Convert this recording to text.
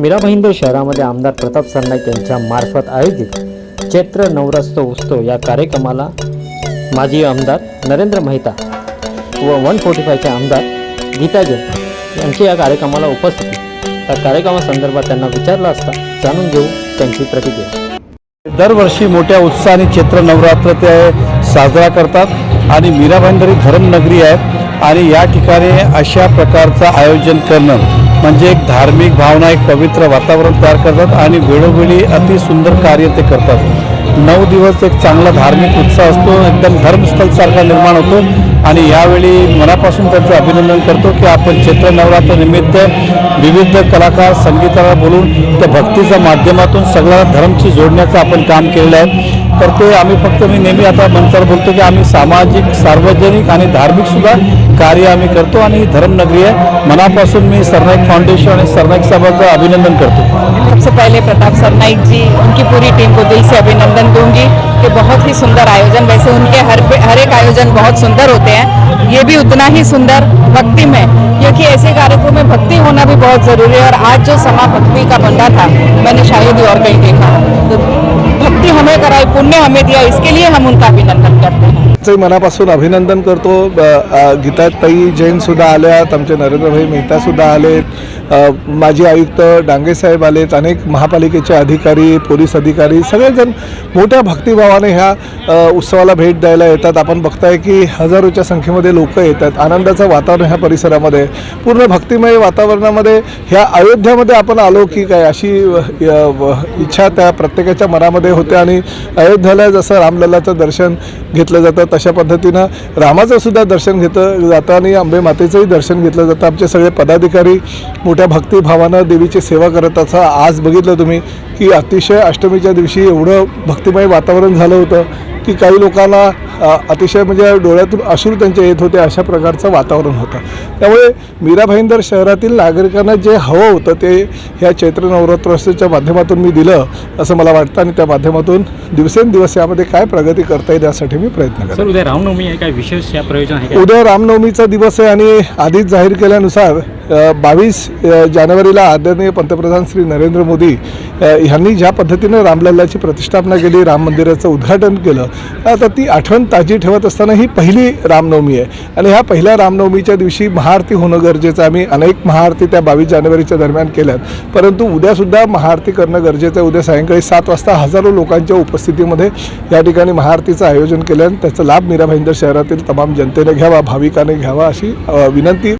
मीरा भाईंदर शहरामध्ये आमदार प्रताप सरनाईक यांच्या मार्फत आयोजित चैत्र नवरात्र उत्सव या कार्यक्रमाला माजी आमदार नरेंद्र मेहता व वन फोर्टी फायचे आमदार गीता जैन यांची या कार्यक्रमाला उपस्थिती. त्या कार्यक्रमासंदर्भात त्यांना विचारला असता जाणून घेऊ त्यांची प्रतिक्रिया. दरवर्षी मोठ्या उत्साहाने चैत्र नवरात्र ते साजरा करतात आणि मीरा भाईंदरी धर्मनगरी आहे आणि या ठिकाणी अशा प्रकारचं आयोजन करणं म्हणजे एक धार्मिक भावना एक पवित्र वातावरण तयार करतात आणि वेळोवेळी अति सुंदर कार्य ते करतात. नऊ दिवस एक चांगला धार्मिक उत्साह असतो एकदम धर्मस्थळसारखा निर्माण होतो आणि यावेळी मनापासून त्यांचं अभिनंदन करतो की आपण चैत्र नवरात्र निमित्त विविध कलाकार संगीताला बोलून त्या भक्तीच्या माध्यमातून सगळ्या धर्मशी जोडण्याचं आपण काम केलेलं आहे. तर ते आम्ही फक्त मी नेहमी आता मंचावर बोलतो की आम्ही सामाजिक, सार्वजनिक आणि धार्मिक सुद्धा कार्य आम्ही करतो धर्मनगरी आहे. मनापासून मी सरनाईक फाउंडेशन आणि सरनाईक साहेबांचं अभिनंदन करतो. सबसे पहले प्रताप सरनाइक जी उनकी पूरी टीम को दिल से अभिनंदन दूँगी कि बहुत ही सुंदर आयोजन। वैसे उनके हर हर एक आयोजन बहुत सुंदर होते हैं। ये भी उतना ही सुंदर भक्ति में, क्योंकि ऐसे कार्यक्रम में भक्ति होना भी बहुत ज़रूरी है। और आज जो समा भक्ति का बंदा था, मैंने शायद ही और कहीं देखा। तो भक्ति हमें कराई पुण्य हमें दिया इसके लिए हम उनका अभिनंदन करते हैं। मनापासून अभिनंदन करतो. गीताताई जैनसुद्धा आल्यात आमचे नरेंद्रभाई मेहतासुद्धा आलेत. माजी आयुक्त डांगेसाहेब आलेत अनेक महापालिकेचे अधिकारी पोलीस अधिकारी सगळेजण मोठ्या भक्तिभावाने ह्या उत्सवाला भेट द्यायला येतात. आपण बघताय की हजारोच्या संख्येमध्ये लोक येतात. आनंदाचं वातावरण ह्या परिसरामध्ये पूर्ण भक्तिमय वातावरणामध्ये ह्या अयोध्यामध्ये आपण आलो की काय? अशी व- इच्छा त्या प्रत्येकाच्या मनामध्ये होते आणि अयोध्याला जसं रामलल्लाचं दर्शन घेतलं जातं तशा पद्धतीनं रामाचं सुद्धा दर्शन घेतलं जातं आणि आंबे मातेचंही दर्शन घेतलं जातं. आमचे सगळे पदाधिकारी मोठ्या भक्तिभावानं देवीची सेवा करत असा आज बघितलं तुम्ही की अतिशय अष्टमीच्या दिवशी एवढं भक्तिमय वातावरण झालं होतं की काही लोकांना अतिशय म्हणजे डोळ्यातून अश्रू त्यांचे येत होते अशा प्रकारचं वातावरण होतं. त्यामुळे मीरा भाईंदर शहरातील नागरिकांना जे हवं होतं ते ह्या चैत्र नवरात्रोत्सवाच्या माध्यमातून मी दिलं असं मला वाटतं आणि त्या माध्यमातून दिवसेंदिवस यामध्ये काय प्रगती करता येईल यासाठी मी प्रयत्न करतो उद्या रामनवमी आहे काय विशेष या प्रयोजन आहे उद्या रामनवमीचा दिवस आहे आणि आधीच जाहीर केल्यानुसार बावीस जानेवारीला आदरणीय पंतप्रधान श्री नरेंद्र मोदी ह्यांनी ज्या पद्धतीनं रामलल्लाची प्रतिष्ठापना केली राम मंदिराचं उद्घाटन केलं आता ती आठवण ताजी ठेवत असताना ही पहिली रामनवमी आहे. आणि ह्या पहिल्या रामनवमीच्या दिवशी महाआरती होणं गरजेचं आहे. आम्ही अनेक महाआरती त्या बावीस जानेवारीच्या दरम्यान केल्यात. परंतु उद्यासुद्धा महाआरती करणं गरजेचं आहे. उद्या सायंकाळी सात वाजता हजारो लोकांच्या उपस्थितीमध्ये या ठिकाणी महाआरतीचं आयोजन केलं आणि त्याचा लाभ मीरा भाईंदर शहरातील तमाम जनतेने घ्यावा भाविकाने घ्यावा अशी विनंती